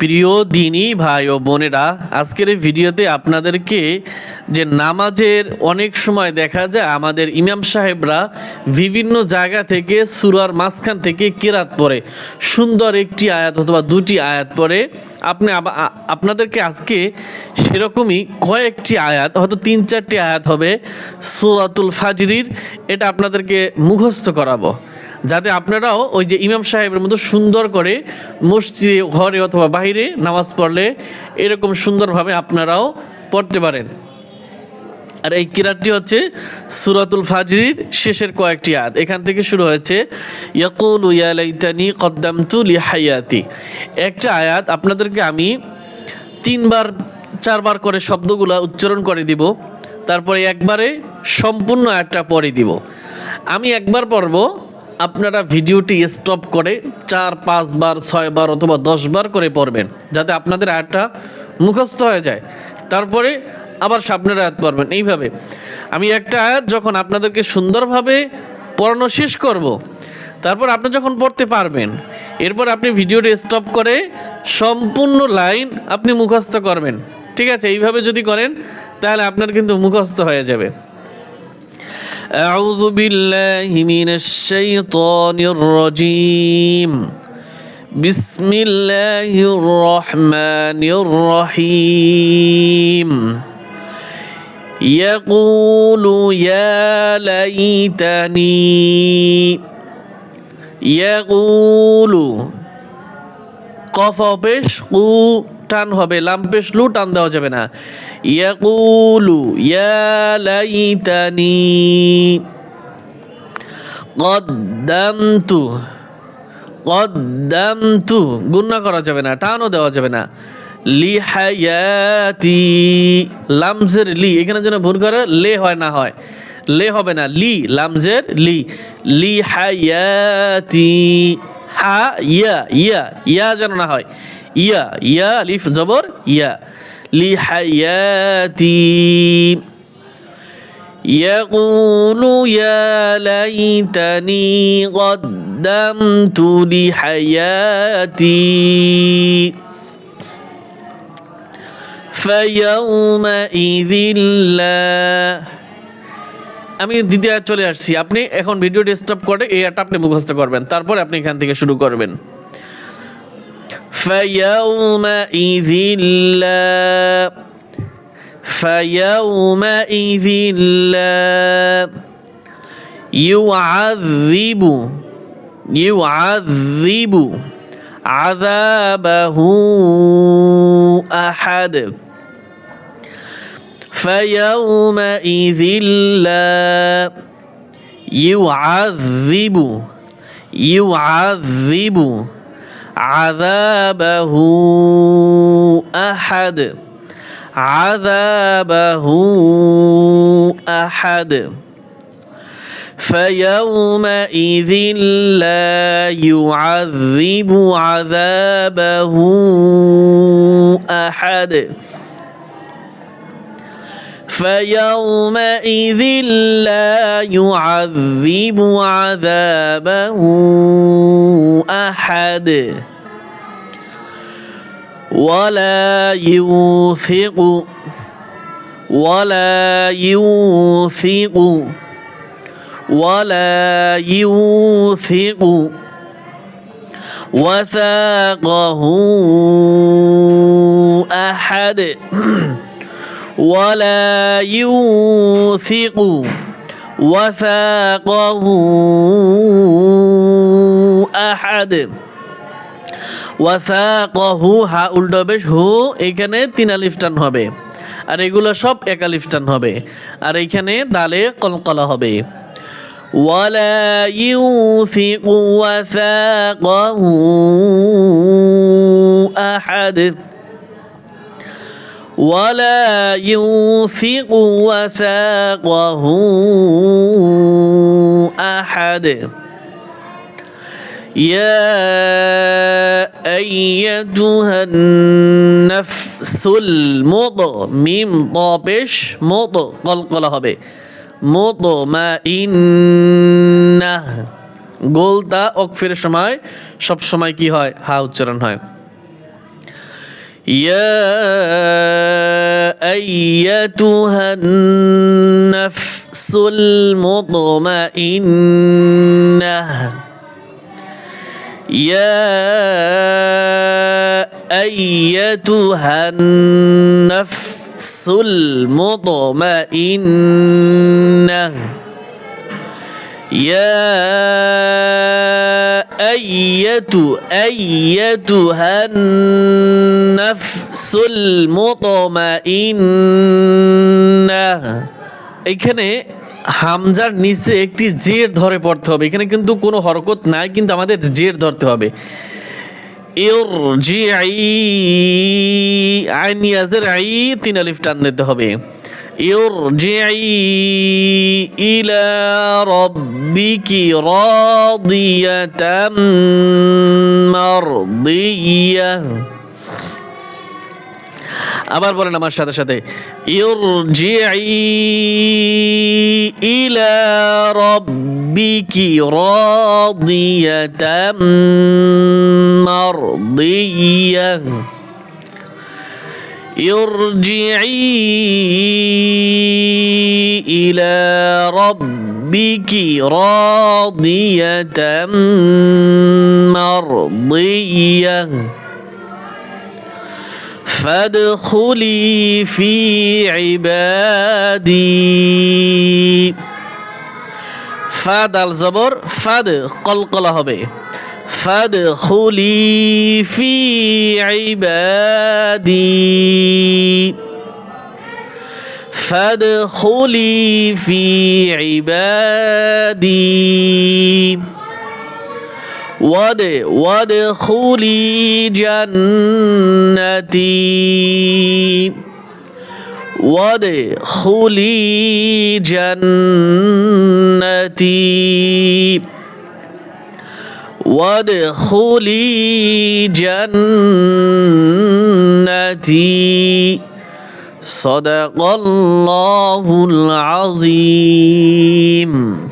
প্রিয় দিনই ভাই ও বোনেরা, আজকের এই ভিডিওতে আপনাদেরকে যে নামাজের অনেক সময় দেখা যায়, আমাদের ইমাম সাহেবরা বিভিন্ন জায়গা থেকে সুরার মাঝখান থেকে কেরাত পরে সুন্দর একটি আয়াত অথবা দুটি আয়াত পড়ে। আপনি আপনাদেরকে আজকে সেরকমই কয়েকটি আয়াত, হয়তো তিন চারটি আয়াত হবে সুরাতুল ফাজরির। এটা আপনাদেরকে মুখস্থ করাবো। যাতে আপনারাও ওই যে ইমাম সাহেবের মতো সুন্দর করে মসজিদে, ঘরে অথবা বাহিরে নামাজ পড়লে এরকম সুন্দরভাবে আপনারাও পড়তে পারেন। আর এই কিরাতটি হচ্ছে সুরাতুল ফাজরির শেষের কয়েকটি আয়াত। এখান থেকে শুরু হয়েছে, ইয়াকুল ইয়ালাইতানি কদ্দামতু লিহায়াতি। একটা আয়াত আপনাদেরকে আমি তিনবার, চারবার করে শব্দগুলো উচ্চারণ করে দিব, তারপরে একবারে সম্পূর্ণ আয়াতটা পরে দিব। আমি একবার পড়ব, আপনারা ভিডিওটি স্টপ করে চার, পাঁচবার, ছয়বার অথবা দশবার করে পড়বেন, যাতে আপনাদের আয়াতটা মুখস্থ হয়ে যায়। তারপরে আবার সামনের আয়াত পড়বেন এইভাবে আমি একটা আয়াত যখন আপনাদেরকে সুন্দরভাবে পড়ানো শেষ করব। তারপর আপনি যখন পড়তে পারবেন এরপর আপনি ভিডিওটি স্টপ করে সম্পূর্ণ লাইন আপনি মুখস্থ করবেন ঠিক আছে এইভাবে যদি করেন তাহলে আপনার কিন্তু মুখস্থ হয়ে যাবে أعوذ بالله من الشيطان الرجيم بسم الله الرحمن الرحيم يقول يا ليتني يقول কফ পেশ কু টান হবে লাম পেশ লু টান দেওয়া যাবে না ইয়াকুলু ইয়া লাইতানি কদ্দামতু কদ্দামতু গুন্না করা যাবে না টানও দেওয়া যাবে না লি হায়াতি লামজের লি এখানে যেন ভুল করে লে হয় না হয় লে হবে না লি লামজের লি লি হায়াতি হা ইয়া ইয়া ইয়া যেন না হয় ইয়া ইয়া লিফ জবর ইয়া লি হায়াতি يقول يا ليتني قدمت لحياتي فيومئذ لا আমি দ্বিতীয় আয়াত চলে আসছি আপনি এখন ভিডিওটি স্টপ করে এই আয়াতটা আপনি মুখস্থ করবেন তারপরে আপনি এখান থেকে শুরু করবেন فيومئذ لا فيومئذ لا يعذب يعذب عذابه أحد فيومئذ لا يعذب يعذب عذابه أحد عذابه أحد فيومئذ لا يعذب عذابه أحد فيومئذ لا يعذب عذابه أحد ولا يوثق ولا يوثق ولا يوثق وثاقه أحد ولا يوثق وثاقه أحد ওয়াসাকহু হা উল্টো বেশ হু এখানে তিন আলিফ টান হবে আর এগুলো সব এক আলিফ টান হবে আর এইখানে দালে কলকলা হবে ওয়ালা ইউসিকু ওয়াসাকহু আহাদ ولا يوثق وثاقه أحد يا أيتها النفس المطمئن طابش مط قلقلة হবে মুতমাইন্না গোলতা অকফের সময় সব সময় কি হয় হা উচ্চারণ হয় يا أيتها النفس المطمئنة. يا أيتها النفس المطمئنة. يا أية أيتها النفس المطمئنة এখানে হামজার নিচে একটি জের ধরে পড়তে হবে এখানে কিন্তু কোনো হরকত নাই কিন্তু আমাদের জের ধরতে হবে ইরজিআই আইন ইয়াজের আই তিন আলিফ টান দিতে হবে ইরজিআই ইলা রাব্বিকি রাদিয়াতাম মারদিয়াহ আবার বলেন আমার সাথে সাথে ইলা রাব্বিকি রাদিয়াতাম মারদিয়াহ ارجعي إلى ربك راضية مرضية فادخلي في عبادي ফাদাল জবর ফাদ কলকলা হবে فادخلي في عبادي. فادخلي في عبادي. ود وادخلي جنتي. وادخلي جنتي. وادخلي جنتي. صدق الله العظيم.